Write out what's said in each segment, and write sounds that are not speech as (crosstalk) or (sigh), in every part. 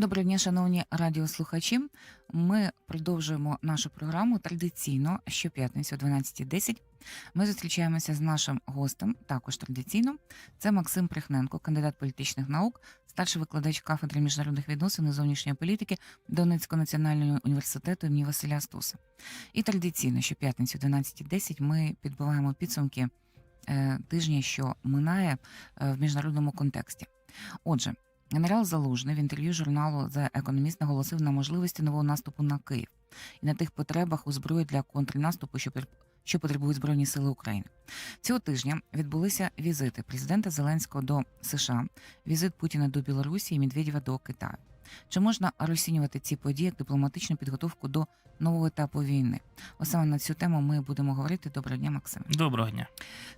Доброго дня, шановні радіослухачі. Ми продовжуємо нашу програму традиційно щоп'ятниці о 12.10. Ми зустрічаємося з нашим гостем, також традиційно. Це Максим Прихненко, кандидат політичних наук, старший викладач кафедри міжнародних відносин і зовнішньої політики Донецького національного університету імені Василя Стуса. І традиційно щоп'ятниці о 12.10 ми підбиваємо підсумки е, тижня, що минає е, в міжнародному контексті. Отже, Генерал Залужний в інтерв'ю журналу The Economist наголосив на можливості нового наступу на Київ і на тих потребах у зброї для контрнаступу, що що потребують збройні сили України. Цього тижня відбулися візити президента Зеленського до США, візит Путіна до Білорусі і Медведєва до Китаю. Чи можна розцінювати ці події як дипломатичну підготовку до нового етапу війни? Ось саме на цю тему ми будемо говорити. Доброго дня, Максим. Доброго дня.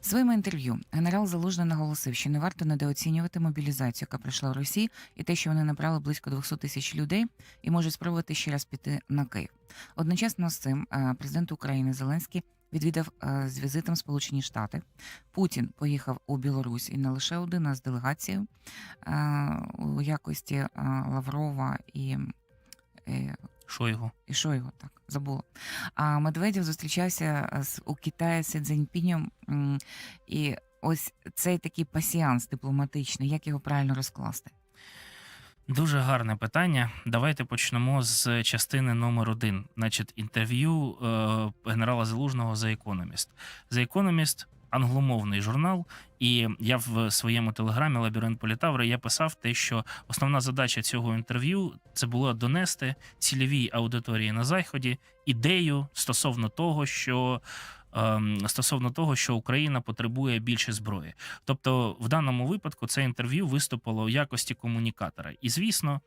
Своїм інтерв'ю генерал Залужний наголосив, що не варто недооцінювати мобілізацію, яка прийшла в Росії, і те, що вони набрали близько 200 тисяч людей і можуть спробувати ще раз піти на Київ. Одночасно з цим е, президент України Зеленський відвідав е, з візитом Сполучені Штати. Путін поїхав у Білорусь і не лише один, а з делегацією е, у якості е, Лаврова і. Шойгу. і Шойгу, так забула. А Медведєв зустрічався з у Китаї з Цзіньпінем. І ось цей такий пасіанс дипломатичний, як його правильно розкласти? Дуже гарне питання. Давайте почнемо з частини номер один. Значить, інтерв'ю е, генерала Залужного за Economist. За Economist англомовний журнал, і я в своєму телеграмі Лабіринт Політаври я писав те, що основна задача цього інтерв'ю це було донести цільовій аудиторії на заході ідею стосовно того, що. Ем, Стосовно того, що Україна потребує більше зброї, тобто в даному випадку це інтерв'ю виступило в якості комунікатора, і звісно,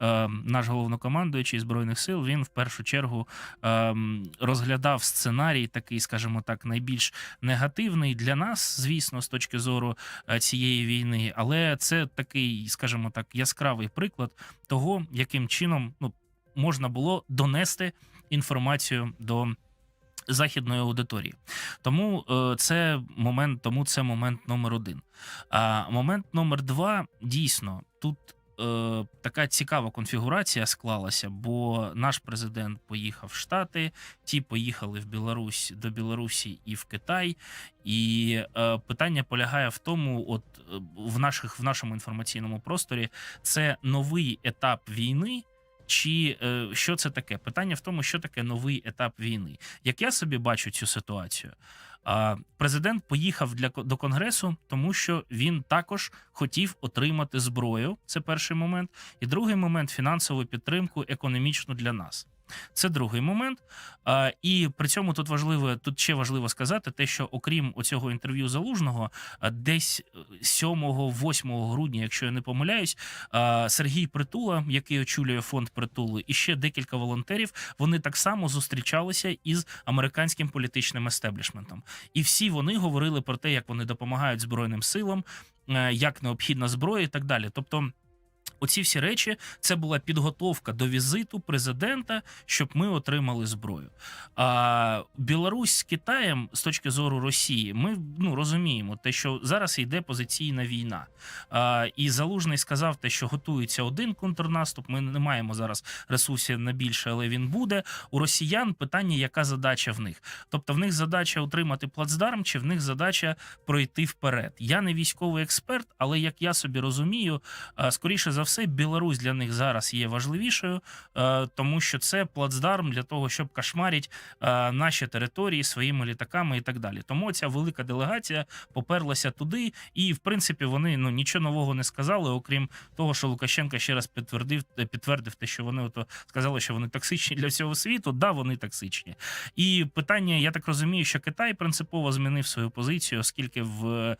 ем, наш головнокомандуючий збройних сил він в першу чергу ем, розглядав сценарій, такий, скажімо так, найбільш негативний для нас, звісно, з точки зору е, цієї війни, але це такий, скажімо так, яскравий приклад того, яким чином ну можна було донести інформацію до. Західної аудиторії, тому е, це момент, тому це момент номер один. А момент номер два дійсно тут е, така цікава конфігурація склалася, бо наш президент поїхав в Штати, ті поїхали в Білорусь до Білорусі і в Китай. І е, питання полягає в тому, от е, в наших в нашому інформаційному просторі це новий етап війни. Чи е, що це таке? Питання в тому, що таке новий етап війни. Як я собі бачу цю ситуацію, президент поїхав для до конгресу, тому що він також хотів отримати зброю. Це перший момент. І другий момент фінансову підтримку економічну для нас. Це другий момент. А, і при цьому тут важливо, тут ще важливо сказати, те, що окрім оцього інтерв'ю залужного, десь 7-8 грудня, якщо я не помиляюсь, Сергій Притула, який очолює фонд притули, і ще декілька волонтерів, вони так само зустрічалися із американським політичним естеблішментом. І всі вони говорили про те, як вони допомагають збройним силам, е, як необхідна зброя, і так далі. Тобто. Оці всі речі це була підготовка до візиту президента, щоб ми отримали зброю. А Білорусь з Китаєм з точки зору Росії, ми ну розуміємо те, що зараз йде позиційна війна. А, і Залужний сказав те, що готується один контрнаступ. Ми не маємо зараз ресурсів на більше, але він буде. У росіян питання, яка задача в них. Тобто, в них задача утримати плацдарм, чи в них задача пройти вперед. Я не військовий експерт, але як я собі розумію, скоріше за все, Білорусь для них зараз є важливішою, е, тому що це плацдарм для того, щоб кошмарити е, наші території своїми літаками і так далі. Тому ця велика делегація поперлася туди, і в принципі вони ну нічого нового не сказали, окрім того, що Лукашенко ще раз підтвердив підтвердив те, що вони ото сказали, що вони токсичні для всього світу. Да, вони токсичні. І питання, я так розумію, що Китай принципово змінив свою позицію, оскільки в е,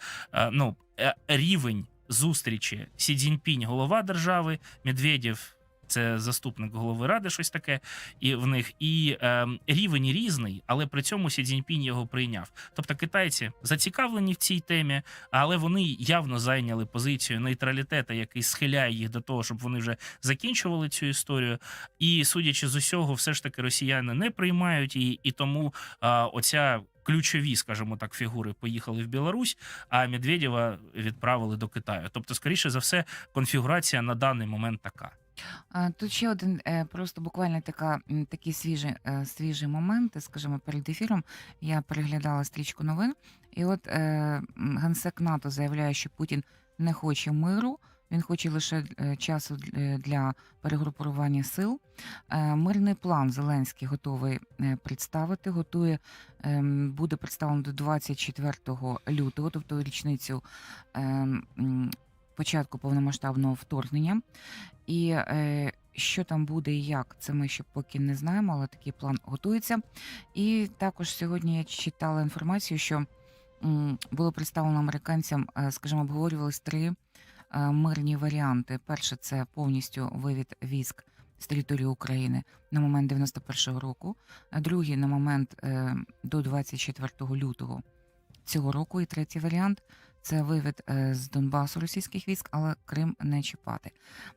ну е, рівень зустрічі Сі Цзіньпінь, голова держави, Медведєв. Це заступник голови ради, щось таке, і в них і е, рівень різний, але при цьому Сі Цзіньпінь його прийняв. Тобто китайці зацікавлені в цій темі, але вони явно зайняли позицію нейтралітета, який схиляє їх до того, щоб вони вже закінчували цю історію. І судячи з усього, все ж таки росіяни не приймають її, і тому е, оця. Ключові, скажімо так, фігури поїхали в Білорусь, а Медведєва відправили до Китаю. Тобто, скоріше за все, конфігурація на даний момент така. Тут ще один е, просто буквально така, м, такий свіжий, е, свіжий момент, скажімо, перед ефіром я переглядала стрічку новин, і от е, генсек НАТО заявляє, що Путін не хоче миру, він хоче лише е, часу для- для перегрупування сил. Е, Мирний план Зеленський готовий е, представити, готує, ем, буде представлено до 24 лютого, тобто річницю ем, початку повномасштабного вторгнення. І е, що там буде і як, це ми ще поки не знаємо, але такий план готується. І також сьогодні я читала інформацію, що було представлено американцям, е, скажімо, обговорювались три е, мирні варіанти. Перше це повністю вивід військ з території України на момент 91-го року, а другий на момент е, до 24 лютого цього року. І третій варіант це вивід е, з Донбасу російських військ, але Крим не чіпати.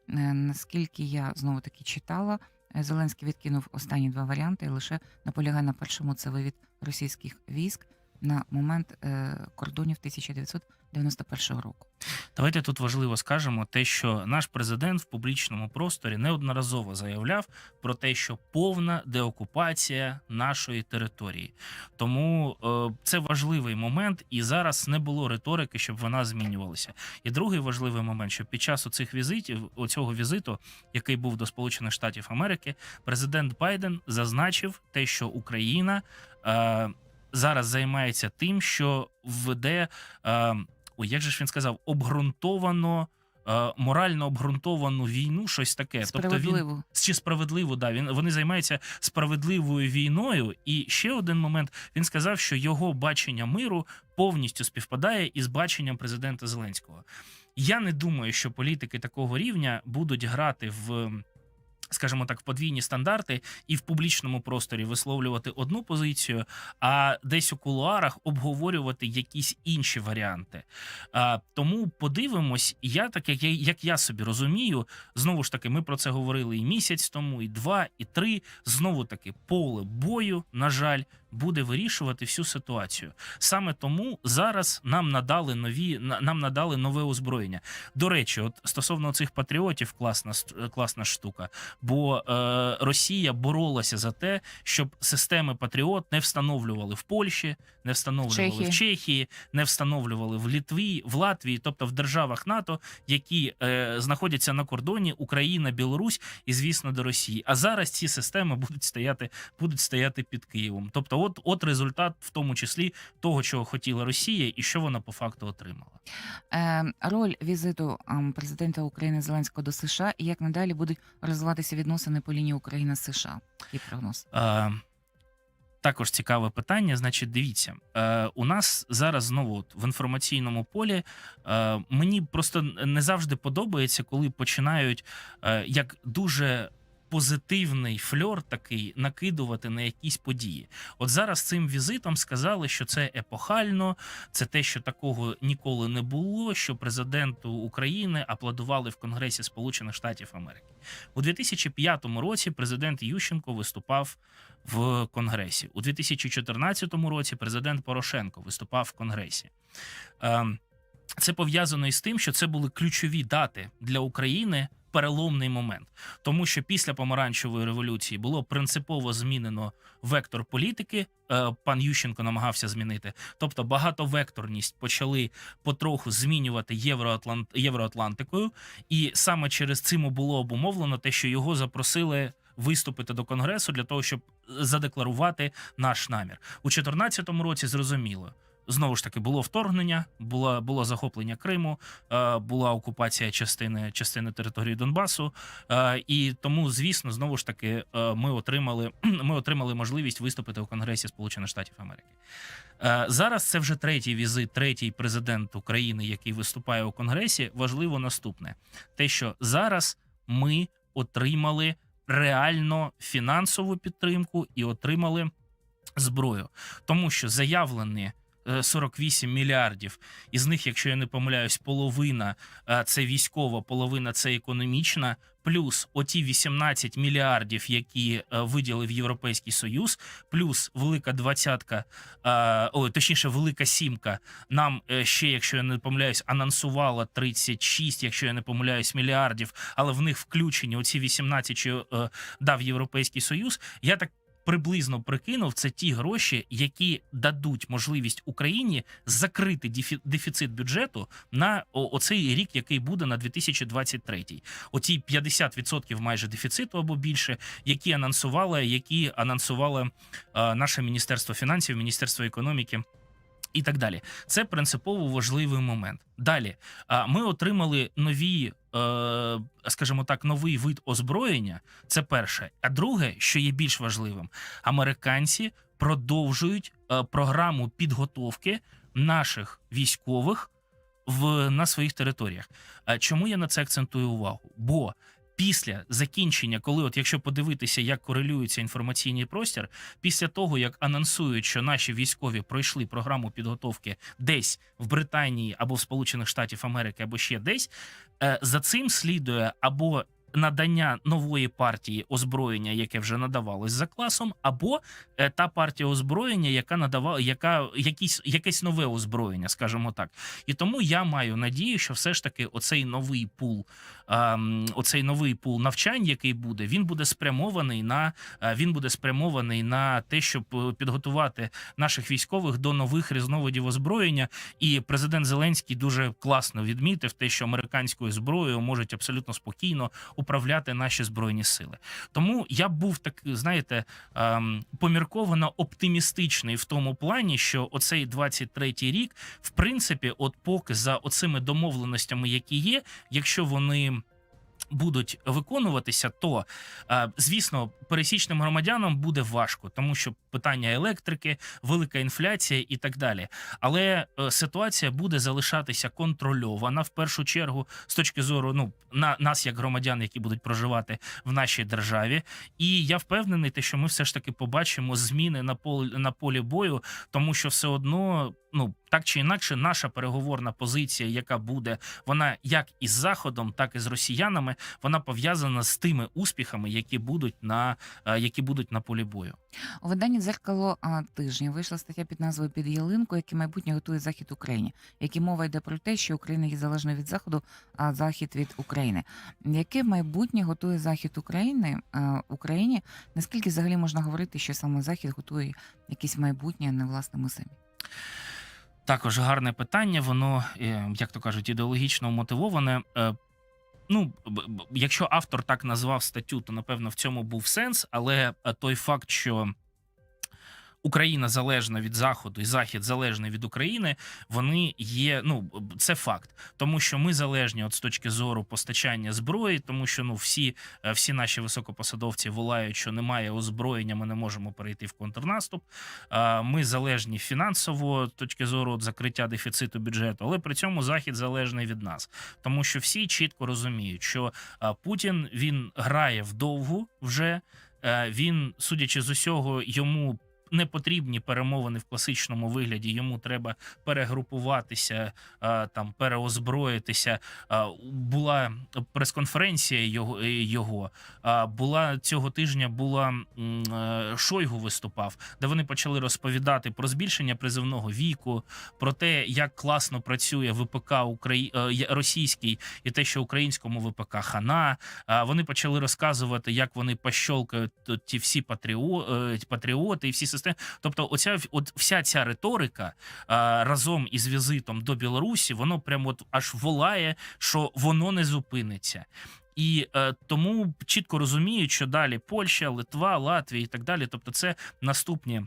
Е, Наскільки я знову таки читала, е, Зеленський відкинув останні два варіанти і лише наполягає на першому це вивід російських військ на момент е, кордонів 1991 року. Давайте тут важливо скажемо те, що наш президент в публічному просторі неодноразово заявляв про те, що повна деокупація нашої території. Тому е, це важливий момент, і зараз не було риторики, щоб вона змінювалася. І другий важливий момент, що під час оцих візитів, оцього візиту, який був до Сполучених Штатів Америки, президент Байден зазначив те, що Україна е, зараз займається тим, що веде. Е, ой, як же ж він сказав, обґрунтовано. е, Морально обґрунтовану війну, щось таке. Тобто він Справедливо. чи справедливо, да він вони займаються справедливою війною. І ще один момент він сказав, що його бачення миру повністю співпадає із баченням президента Зеленського. Я не думаю, що політики такого рівня будуть грати в. Скажімо так, в подвійні стандарти і в публічному просторі висловлювати одну позицію, а десь у кулуарах обговорювати якісь інші варіанти. Тому подивимось, я так як я, як я собі розумію, знову ж таки, ми про це говорили і місяць тому, і два, і три. Знову таки, поле бою, на жаль, буде вирішувати всю ситуацію. Саме тому зараз нам надали нові на- нам надали нове озброєння. До речі, от стосовно цих патріотів, класна класна штука. Бо е, Росія боролася за те, щоб системи Патріот не встановлювали в Польщі, не встановлювали Чехії. в Чехії, не встановлювали в Літві, в Латвії, тобто в державах НАТО, які е, знаходяться на кордоні Україна, Білорусь і, звісно, до Росії. А зараз ці системи будуть стояти, будуть стояти під Києвом. Тобто, от, от результат, в тому числі того, чого хотіла Росія, і що вона по факту отримала. Е, роль візиту ам, президента України Зеленського до США і як надалі будуть розвиватися відносини по лінії України США. І прогноз. Е, також цікаве питання. Значить, дивіться, е, у нас зараз знову от в інформаційному полі е, мені просто не завжди подобається, коли починають е, як дуже. Позитивний фльор такий накидувати на якісь події. От зараз цим візитом сказали, що це епохально, це те, що такого ніколи не було. Що президенту України аплодували в Конгресі Сполучених Штатів Америки у 2005 році. Президент Ющенко виступав в Конгресі. У 2014 році президент Порошенко виступав в Конгресі. Ем, Це пов'язано із тим, що це були ключові дати для України. Переломний момент, тому що після помаранчевої революції було принципово змінено вектор політики. е, Пан Ющенко намагався змінити. Тобто багатовекторність почали потроху змінювати Євроатлант Євроатлантикою, і саме через цим було обумовлено те, що його запросили виступити до конгресу для того, щоб задекларувати наш намір у 2014 році. Зрозуміло. Знову ж таки було вторгнення, було, було захоплення Криму, е, була окупація частини частини території Донбасу. Е, і тому, звісно, знову ж таки, е, ми отримали (clears throat) ми отримали можливість виступити у Конгресі Сполучених Штатів Америки. Зараз це вже третій візит, третій президент України, який виступає у Конгресі. Важливо наступне: те, що зараз ми отримали реально фінансову підтримку і отримали зброю, тому що заявлені е, 48 мільярдів. Із них, якщо я не помиляюсь, половина е, це військова, половина це економічна. Плюс оті 18 мільярдів, які е, виділив Європейський Союз, плюс велика двадцятка, е, ой, точніше, велика сімка. Нам е, ще, якщо я не помиляюсь, анонсувала 36, якщо я не помиляюсь, мільярдів, але в них включені оці 18, що е, дав Європейський Союз. Я так приблизно прикинув, це ті гроші, які дадуть можливість Україні закрити дефіцит бюджету на оцей рік, який буде на 2023. Оці 50% майже дефіциту або більше, які анонсували, які анонсувало е, наше міністерство фінансів, міністерство економіки. І так далі, це принципово важливий момент. Далі ми отримали нові, скажімо так, новий вид озброєння. Це перше. А друге, що є більш важливим, американці продовжують е, програму підготовки наших військових в на своїх територіях. А чому я на це акцентую увагу? Бо після закінчення, коли, от якщо подивитися, як корелюється інформаційний простір, після того як анонсують, що наші військові пройшли програму підготовки десь в Британії або в Сполучених Штатів Америки, або ще десь, е, за цим слідує або надання нової партії озброєння, яке вже надавалось за класом, або е, та партія озброєння, яка надавала, яка якісь якесь нове озброєння, скажімо так. І тому я маю надію, що все ж таки оцей новий пул, ем, оцей новий пул навчань, який буде, він буде спрямований на е, він буде спрямований на те, щоб е, підготувати наших військових до нових різновидів озброєння. І президент Зеленський дуже класно відмітив те, що американською зброєю можуть абсолютно спокійно управляти наші збройні сили. Тому я був так, знаєте, ем, помірковано оптимістичний в тому плані, що оцей 23-й рік, в принципі, от поки за оцими домовленостями, які є, якщо вони. Будуть виконуватися, то е, звісно, пересічним громадянам буде важко, тому що питання електрики, велика інфляція і так далі. Але е, ситуація буде залишатися контрольована в першу чергу з точки зору ну на нас, як громадян, які будуть проживати в нашій державі. І я впевнений, те, що ми все ж таки побачимо зміни на полі на полі бою, тому що все одно, ну так чи інакше, наша переговорна позиція, яка буде, вона як із заходом, так і з росіянами, вона пов'язана з тими успіхами, які будуть на е, які будуть на полі бою. У виданні дзеркало тижня вийшла стаття під назвою Під ялинку, яке майбутнє готує захід Україні, які мова йде про те, що Україна є залежна від заходу, а захід від України. Яке майбутнє готує захід України Україні? Наскільки взагалі можна говорити, що саме захід готує якесь майбутнє, не власне ми самі? Також гарне питання, воно, е, як то кажуть, ідеологічно мотивоване. Е, Ну, якщо автор так назвав статтю, то напевно в цьому був сенс, але е, той факт, що Україна залежна від Заходу і Захід залежний від України, вони є. Ну це факт, тому що ми залежні от з точки зору постачання зброї, тому що ну всі, е, всі наші високопосадовці волають, що немає озброєння, ми не можемо перейти в контрнаступ. Ми залежні фінансово з точки зору от, закриття дефіциту бюджету, але при цьому захід залежний від нас, тому що всі чітко розуміють, що Путін він грає вдовгу вже. Е, Він, судячи з усього, йому. Не потрібні перемовини в класичному вигляді. Йому треба перегрупуватися, там переозброїтися. Була прес-конференція його. е, його. Була цього тижня була е, Шойгу виступав, де вони почали розповідати про збільшення призивного віку, про те, як класно працює ВПК Украї... е, російський і те, що українському ВПК хана. Вони почали розказувати, як вони пощолкають ті всі патріо... патріоти і всі системи. Тобто, оця от вся ця риторика а, разом із візитом до Білорусі, воно прямо от аж волає, що воно не зупиниться. І е, тому чітко розуміють, що далі Польща, Литва, Латвія і так далі. Тобто, це наступні.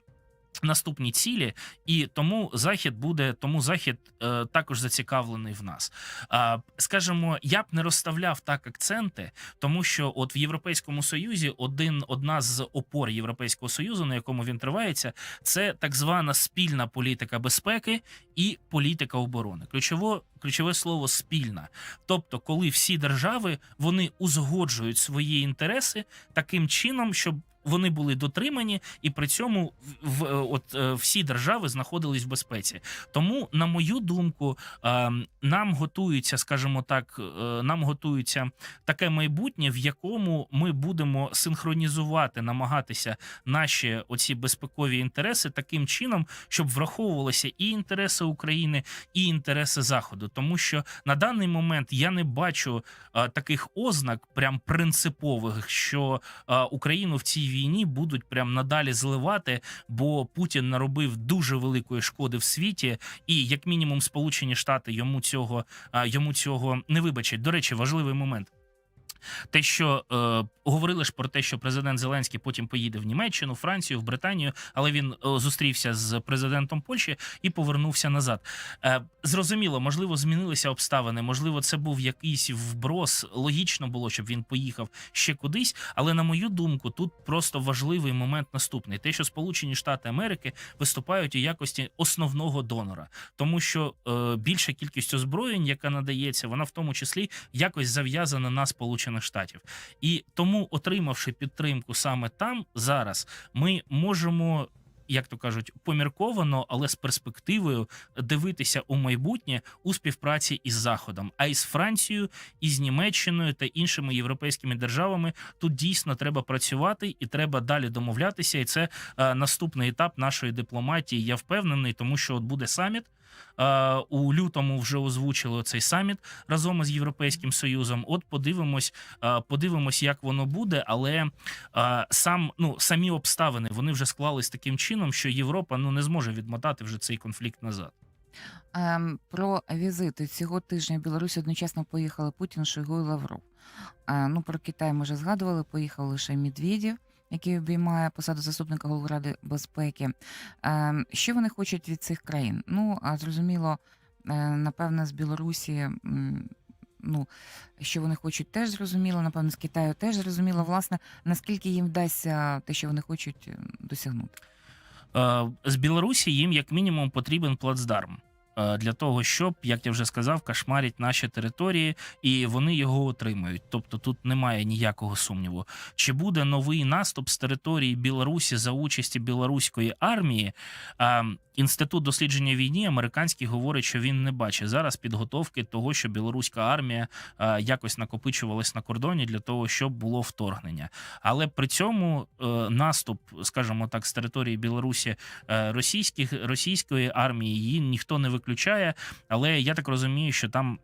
Наступні цілі, і тому захід буде, тому захід е, також зацікавлений в нас. А, скажімо, я б не розставляв так акценти, тому що от в Європейському Союзі один одна з опор Європейського союзу, на якому він тривається, це так звана спільна політика безпеки і політика оборони. Ключово ключове слово спільна. Тобто, коли всі держави вони узгоджують свої інтереси таким чином, щоб вони були дотримані, і при цьому в, в- от е, всі держави знаходились в безпеці. Тому, на мою думку, е, нам готується, скажімо так, е, нам готується таке майбутнє, в якому ми будемо синхронізувати, намагатися наші оці безпекові інтереси таким чином, щоб враховувалися і інтереси України, і інтереси Заходу. Тому що на даний момент я не бачу е, таких ознак, прям принципових, що е, Україну в цій війні будуть прям надалі зливати, бо Путін наробив дуже великої шкоди в світі, і як мінімум Сполучені Штати йому цього йому цього не вибачать. До речі, важливий момент. Те, що е, говорили ж про те, що президент Зеленський потім поїде в Німеччину, Францію, в Британію, але він е, зустрівся з президентом Польщі і повернувся назад. Е, зрозуміло, можливо, змінилися обставини, можливо, це був якийсь вброс. Логічно було, щоб він поїхав ще кудись. Але на мою думку, тут просто важливий момент наступний: те, що Сполучені Штати Америки виступають у якості основного донора, тому що е, більша кількість озброєнь, яка надається, вона в тому числі якось зав'язана на Сполучених Штатів. І тому, отримавши підтримку саме там зараз, ми можемо. Як то кажуть, помірковано, але з перспективою дивитися у майбутнє у співпраці із Заходом, а із Францією, і з Німеччиною та іншими європейськими державами тут дійсно треба працювати і треба далі домовлятися. І це е, наступний етап нашої дипломатії. Я впевнений, тому що от буде саміт. Е, у лютому вже озвучили цей саміт разом із Європейським Союзом. От подивимось, е, подивимось, як воно буде. Але е, сам ну самі обставини вони вже склались таким чином, що Європа ну не зможе відмотати вже цей конфлікт назад. Ем, Про візити цього тижня в Білорусь одночасно поїхали Путін, Шойгу і Лавров. Ну, про Китай ми вже згадували, поїхав лише Медведєв, який обіймає посаду заступника голови Ради безпеки. Ем, Що вони хочуть від цих країн? Ну, а зрозуміло, е, напевне, з Білорусі. Ну, що вони хочуть, теж зрозуміло, напевно, з Китаю теж зрозуміло, власне, наскільки їм вдасться те, що вони хочуть досягнути. Е, З Білорусі їм як мінімум потрібен плацдарм. Е, Для того щоб, як я вже сказав, кошмарять наші території, і вони його отримають. Тобто тут немає ніякого сумніву. Чи буде новий наступ з території Білорусі за участі білоруської армії? А, Інститут дослідження війни американський говорить, що він не бачить зараз підготовки того, що білоруська армія якось накопичувалась на кордоні для того, щоб було вторгнення. Але при цьому е, наступ, скажімо так, з території Білорусі е, російських російської армії її ніхто не виключає. Але я так розумію, що там.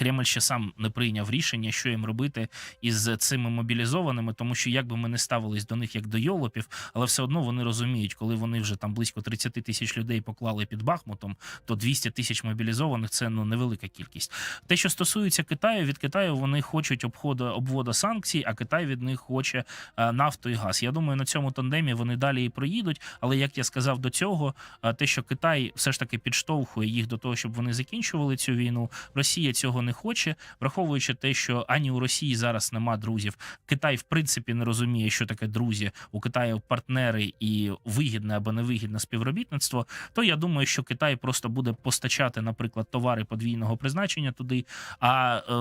Кремль ще сам не прийняв рішення, що їм робити із цими мобілізованими, тому що як би ми не ставились до них як до йолопів, але все одно вони розуміють, коли вони вже там близько 30 тисяч людей поклали під Бахмутом, то 200 тисяч мобілізованих це ну невелика кількість. Те, що стосується Китаю, від Китаю вони хочуть обходу обводу санкцій, а Китай від них хоче е, нафту і газ. Я думаю, на цьому тандемі вони далі і проїдуть. Але як я сказав до цього, е, те, що Китай все ж таки підштовхує їх до того, щоб вони закінчували цю війну, Росія цього не хоче, враховуючи те, що ані у Росії зараз нема друзів. Китай в принципі не розуміє, що таке друзі. У Китаю партнери і вигідне або невигідне співробітництво. То я думаю, що Китай просто буде постачати, наприклад, товари подвійного призначення туди, а е,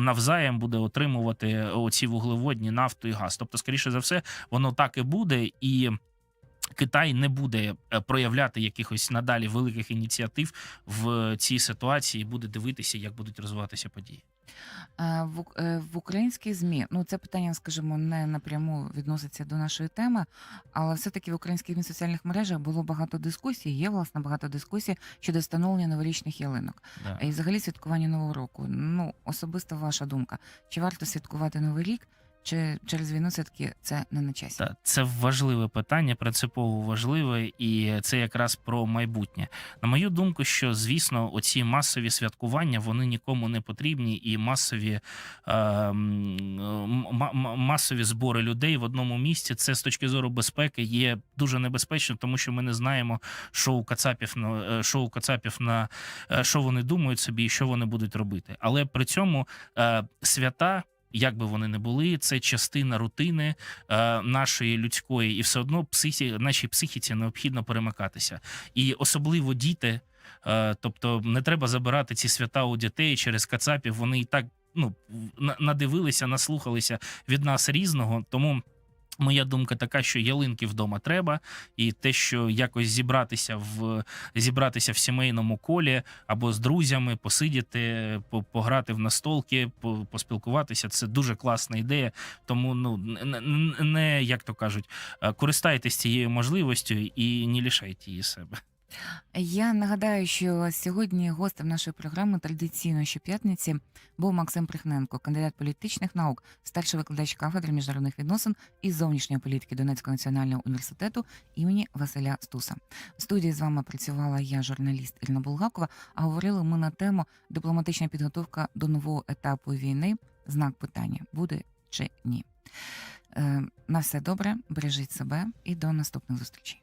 навзаєм буде отримувати оці вуглеводні нафту і газ. Тобто, скоріше за все, воно так і буде і. Китай не буде е, проявляти якихось надалі великих ініціатив в цій ситуації, буде дивитися, як будуть розвиватися події. Е, В, е, в українській ЗМІ, ну це питання, скажімо, не напряму відноситься до нашої теми, але все-таки в українських ЗМІ соціальних мережах було багато дискусій, є власне багато дискусій щодо встановлення новорічних ялинок Да. і взагалі святкування Нового року. Ну, особисто ваша думка, чи варто святкувати Новий рік, чи через війну все-таки це не на часі? Це важливе питання, принципово важливе, і це якраз про майбутнє. На мою думку, що звісно, оці масові святкування вони нікому не потрібні, і масові е, масові збори людей в одному місці. Це з точки зору безпеки є дуже небезпечно, тому що ми не знаємо, що у Кацапів на е, що у Кацапів на е, що вони думають собі, і що вони будуть робити. Але при цьому е, свята. Як би вони не були, це частина рутини е, нашої людської, і все одно психі, нашій психіці необхідно перемикатися. І особливо діти. Е, тобто не треба забирати ці свята у дітей через кацапів. Вони і так ну на- надивилися, наслухалися від нас різного. Тому Моя думка така, що ялинки вдома треба, і те, що якось зібратися в зібратися в сімейному колі або з друзями, посидіти, пограти в настолки, по- поспілкуватися, це дуже класна ідея. Тому ну не як то кажуть, е, користайтесь цією можливістю і не лишайте її себе. Я нагадаю, що сьогодні гостем нашої програми традиційно щоп'ятниці був Максим Прихненко, кандидат політичних наук, старший викладач кафедри міжнародних відносин і зовнішньої політики Донецького національного університету імені Василя Стуса. В студії з вами працювала я, журналіст Ірина Булгакова. А говорили ми на тему дипломатична підготовка до нового етапу війни. Знак питання буде чи ні. Е, на все добре, бережіть себе і до наступних зустрічей.